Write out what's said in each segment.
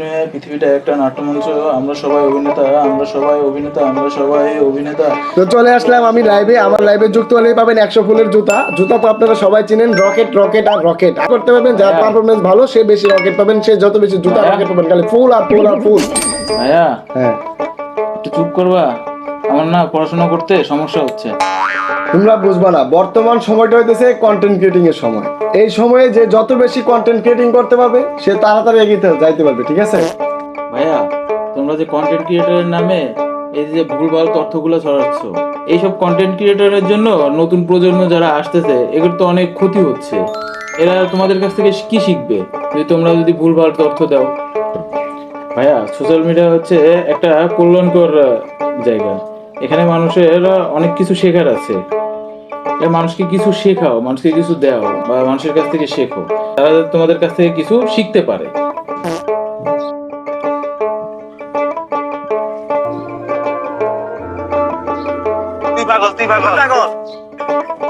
নিয়ে পৃথিবীটা একটা নাট্যমঞ্চ আমরা সবাই অভিনেতা আমরা সবাই অভিনেতা আমরা সবাই অভিনেতা। তো চলে আসলাম আমি লাইভে আমার লাইভে যুক্ত হলেই পাবেন একশো ফুলের জুতা। জুতা তো আপনারা সবাই চিনেন রকেট রকেট আর রকেট করতে পারবেন যার হ্যাঁ। পারফরমেন্স ভালো সে বেশি রকেট পাবেন সে যত বেশি জুতা হ্যাঁ। রকেট পাবেন খালি ফুল আর ফুল আর ফুল। হ্যাঁ। একটু চুপ করবা। আমার না পড়াশোনা করতে সমস্যা হচ্ছে। তোমরা বুঝবা না বর্তমান সময়টা হইতেছে কন্টেন্ট ক্রিয়েটিং এর সময়। এই সময়ে যে যত বেশি কন্টেন্ট ক্রিয়েটিং করতে পারবে সে তাড়াতাড়ি এগিয়ে যাইতে পারবে ঠিক আছে? ভাইয়া তোমরা যে কন্টেন্ট ক্রিয়েটরের নামে এই যে ভুলভাল তথ্যগুলো ছড়াচ্ছ এইসব কন্টেন্ট ক্রিয়েটরের জন্য নতুন প্রজন্ম যারা আসতেছে এগুলো তো অনেক ক্ষতি হচ্ছে। এরা তোমাদের কাছ থেকে কি শিখবে যদি তোমরা যদি ভুলভাল তথ্য দাও? ভাইয়া সোশ্যাল মিডিয়া হচ্ছে একটা কল্যাণকর জায়গা। এখানে মানুষের অনেক কিছু শেখার আছে। মানুষকে কিছু শেখাও, মানুষকে কিছু দাও বা মানুষের কাছ থেকে শেখো। তারা তোমাদের কাছ থেকে কিছু শিখতে পারে।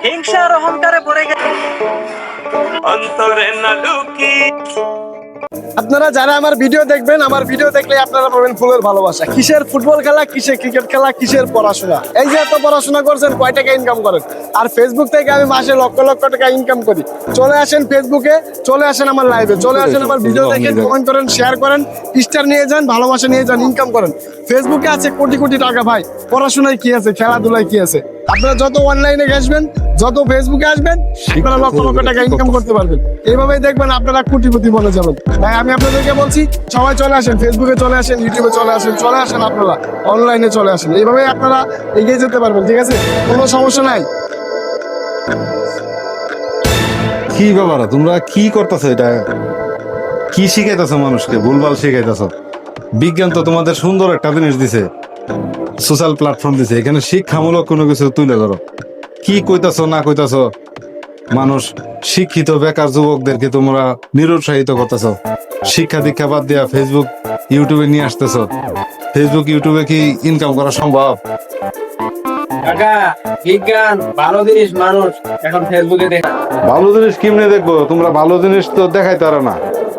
হিংসার অহংকারে পড়ে গেছে অন্তরে না লুকি আপনারা যারা আমার ভিডিও দেখবেন আমার ভিডিও দেখলে আপনারা পাবেন ফুলের ভালোবাসা। কিসের ফুটবল খেলা কিসের ক্রিকেট খেলা কিসের পড়াশোনা? এই যে এত পড়াশোনা করছেন কয় টাকা ইনকাম করেন? আর ফেসবুক থেকে আমি মাসে লক্ষ লক্ষ টাকা ইনকাম করি। চলে আসেন ফেসবুকে চলে আসেন আমার লাইভে চলে আসেন আমার ভিডিও দেখে কমেন্ট করেন শেয়ার করেন স্টার নিয়ে যান ভালোবাসা নিয়ে যান ইনকাম করেন। ফেসবুকে আছে কোটি কোটি টাকা ভাই। পড়াশোনায় কি আছে খেলাধুলায় কি আছে? আপনারা যত অনলাইনে ঘেসবেন যত ফেসবুকে আসবেন আপনারা লক্ষ লক্ষ টাকা ইনকাম করতে পারবেন। এইভাবেই দেখবেন আপনারা কোটিপতি বলে যাবেন। তাই আমি আপনাদেরকে বলছি সবাই চলে আসেন ফেসবুকে চলে আসেন ইউটিউবে চলে আসেন চলে আসেন আপনারা। অনলাইনে চলে আসেন। এইভাবেই আপনারা এগিয়ে যেতে পারবেন ঠিক আছে? কোনো সমস্যা নাই। কি ব্যাপার? তোমরা কি করতেছো এটা? কি শিখাইতেছো মানুষকে? ভুলভাল শিখাইতেছো। বিজ্ঞান তো তোমাদের সুন্দর একটা জিনিস দিছে। সোশ্যাল প্ল্যাটফর্ম দিছে, এখানে শিক্ষামূলক কোনো কিছু তুলে ধরো। কি কইতাছো, না কইতাছো? মানুষ, শিক্ষিত বেকার যুবকদেরকে তোমরা নিরুৎসাহিত করতেছো। শিক্ষা দীক্ষা বাদ দিয়া ফেসবুক ইউটিউবে নিয়ে আসতেছো। ফেসবুক ইউটিউবে কি ইনকাম করা সম্ভব? কাকা, বিজ্ঞান, ভালো জিনিস মানুষ, এখন ফেসবুকে দেখা। ভালো জিনিস কেমনে দেখব? তোমরা ভালো জিনিস তো দেখাইতে পারো না।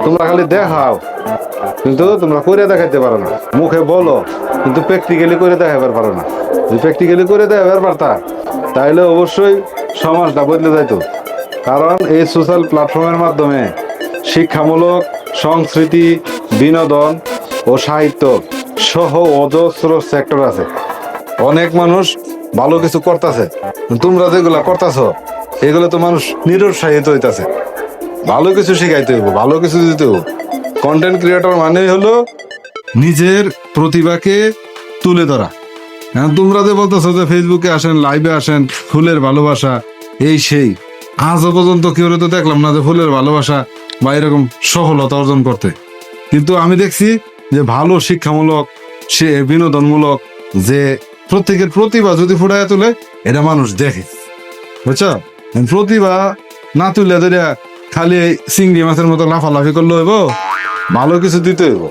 তোমরা খালি দেখাও। কিন্তু তোমরা করে দেখাইতে পারো না। মুখে বলো, কিন্তু প্র্যাকটিক্যালি করে দেখাবার পারো না। যদি প্র্যাকটিক্যালি করে দেখাবার পারতা তাহলে অবশ্যই সমাজটা বদলে যাইতো। কারণ এই সোশ্যাল প্ল্যাটফর্মের মাধ্যমে শিক্ষামূলক সংস্কৃতি, বিনোদন ও সাহিত্য সহ অজস্র সেক্টর আছে। অনেক মানুষ ভালো কিছু করতেছে। তোমরা যেগুলা করতেছ এগুলো তো মানুষ নিরুৎসাহিত হইতাছে। ভালো কিছু শিখাইতে হইব, ভালো কিছু দিতে হইব। কন্টেন্ট ক্রিয়েটর মানে হলো নিজের প্রতিভাকে তুলে ধরা। এখন তোমরা যে বলতেছো যে ফেসবুকে আসেন লাইভে আসেন, ফুলের ভালোবাসা, এই সেই। আজও পর্যন্ত কেউ তো দেখলাম না যে ফুলের ভালোবাসা বা এরকম সফলতা অর্জন করতে। কিন্তু আমি দেখছি যে ভালো শিক্ষামূলক, সে বিনোদনমূলক, যে প্রত্যেকের প্রতিভা যদি ফুটায় তোলে, এটা মানুষ দেখে। বুঝছ? প্রতিভা না তুলে ধরে খালি চিংড়ি মাছের মতো লাফালাফি করলে হইব? ভালো কিছু দিতে হইব।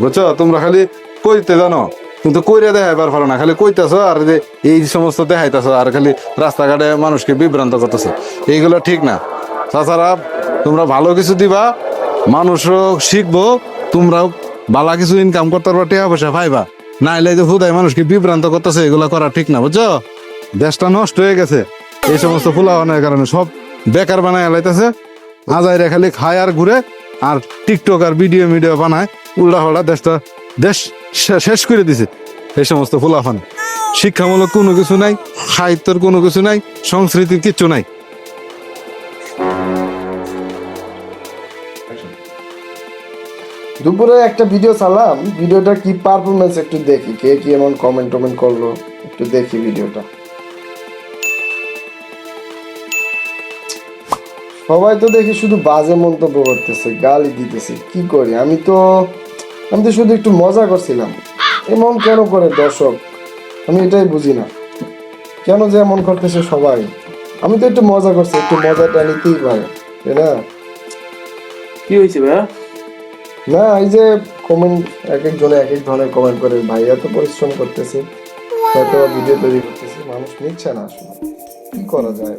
বুঝছ? তোমরা খালি কইতে জানো, কিন্তু কইরে দেখাইবার পারো না, খালি কইতেছ আর যে এই সমস্ত দেখাইতেছ আর খালি রাস্তাঘাটে মানুষকে বিভ্রান্ত করতেছ, এইগুলো ঠিক না। তাছাড়া তোমরা ভালো কিছু দিবা, মানুষও শিখব, তোমরাও ভালো কিছু ইনকাম করতে পারবা টাকা পয়সা পাইবা। না এলে যে হুদায় মানুষকে বিভ্রান্ত করতেছে, এগুলো করা ঠিক না, বুঝছ? দেশটা নষ্ট হয়ে গেছে। এই সমস্ত ফুলাবানের কারণে সব বেকার বানায় এলাইতেছে আজাইরে খালি খায় আর ঘুরে আর টিকটক আর ভিডিও মিডিও বানায়। উল্টা হল্টা দেশটা দেশ শেষ করে দিছে এই সমস্ত ফুলাফান শিক্ষামূলক কোনো কিছু নাই, সাহিত্যর কোনো কিছু নাই, সংস্কৃতির কিচ্ছু নাই। দুপুরে একটা ভিডিও চালাম। ভিডিওটা কি পারফরমেন্স একটু দেখি, কে কি এমন কমেন্ট টমেন্ট করল, একটু দেখি ভিডিওটা সবাই তো দেখি শুধু বাজে মন্তব্য করতেছে গালি দিতেছে কি করি? আমি তো আমি তো শুধু একটু মজা করছিলাম। এমন কেন করে দর্শক? আমি এটাই বুঝি না। কেন যে এমন করতেছে সবাই? আমি তো একটু মজা করছি একটু মজাটা নিতেই পারে তাই না? কি হয়েছে ভাইয়া? না এই যে কমেন্ট এক একজনে এক এক ধরনের কমেন্ট করে ভাই এত পরিশ্রম করতেছে হয়তো ভিডিও তৈরি করতেছে মানুষ নিচ্ছে না আসলে। কি করা যায়?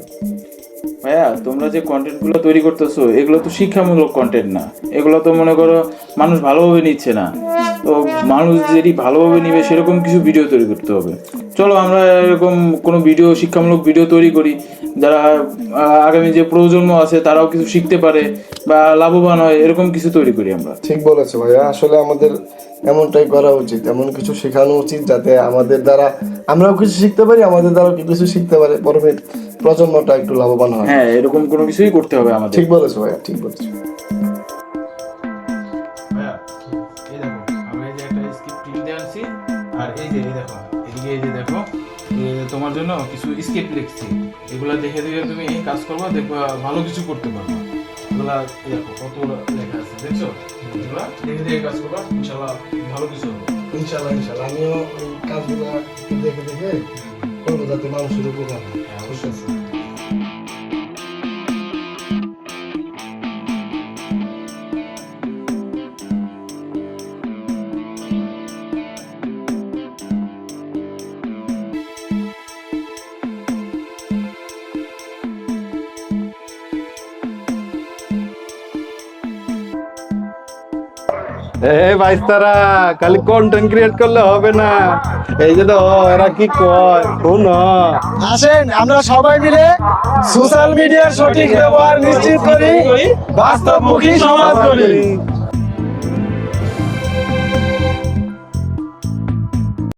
ভাইয়া, তোমরা যে কন্টেন্টগুলো তৈরি করতেছো, এগুলো তো শিক্ষামূলক কন্টেন্ট না। এগুলো তো মনে করো মানুষ ভালোভাবে নিচ্ছে না। তো মানুষ যেটি ভালোভাবে নিবে, সেরকম কিছু ভিডিও তৈরি করতে হবে। চলো আমরা এরকম কোনো ভিডিও শিক্ষামূলক ভিডিও তৈরি করি। যারা আগামী যে প্রজন্ম আছে, তারাও কিছু শিখতে পারে বা লাভবান হয়, এরকম কিছু তৈরি করি আমরা। ঠিক বলেছ ভাইয়া, আসলে আমাদের এমনটাই করা উচিত। এমন কিছু শেখানো উচিত যাতে আমাদের দ্বারা, আমরাও কিছু শিখতে পারি, আমাদের দ্বারাও কিছু শিখতে পারে? পরবর্তী প্রজন্মটা একটু লাভবান হয়। হ্যাঁ এরকম কোনো কিছুই করতে হবে আমাদের। ঠিক বলেছ ভাইয়া ঠিক বলেছ। এই এই আর এই যে, এই দেখো, এদিকে এই যে দেখো, তোমার জন্য কিছু স্কেপ লিখছি। এগুলা দেখে দেখে তুমি কাজ করবা দেখবা ভালো কিছু করতে পারবা। এগুলা দেখো কত লেখা আছে দেখছ? এগুলা দেখে দেখে কাজ করবা ইনশাল্লাহ ভালো কিছু হবে। ইনশাল্লাহ ইনশাল্লাহ আমিও এই কাজগুলো দেখে দেখে করব যাতে মানুষের উপকার হয় হ্যাঁ, কন্টেন্ট ক্রিয়েট করলে হবে না। এই যে তো এরা কি কয়? শুন। আমরা সবাই মিলে সোশ্যাল মিডিয়ার সঠিক ব্যবহার নিশ্চিত করি, বাস্তবমুখী সমাজ করি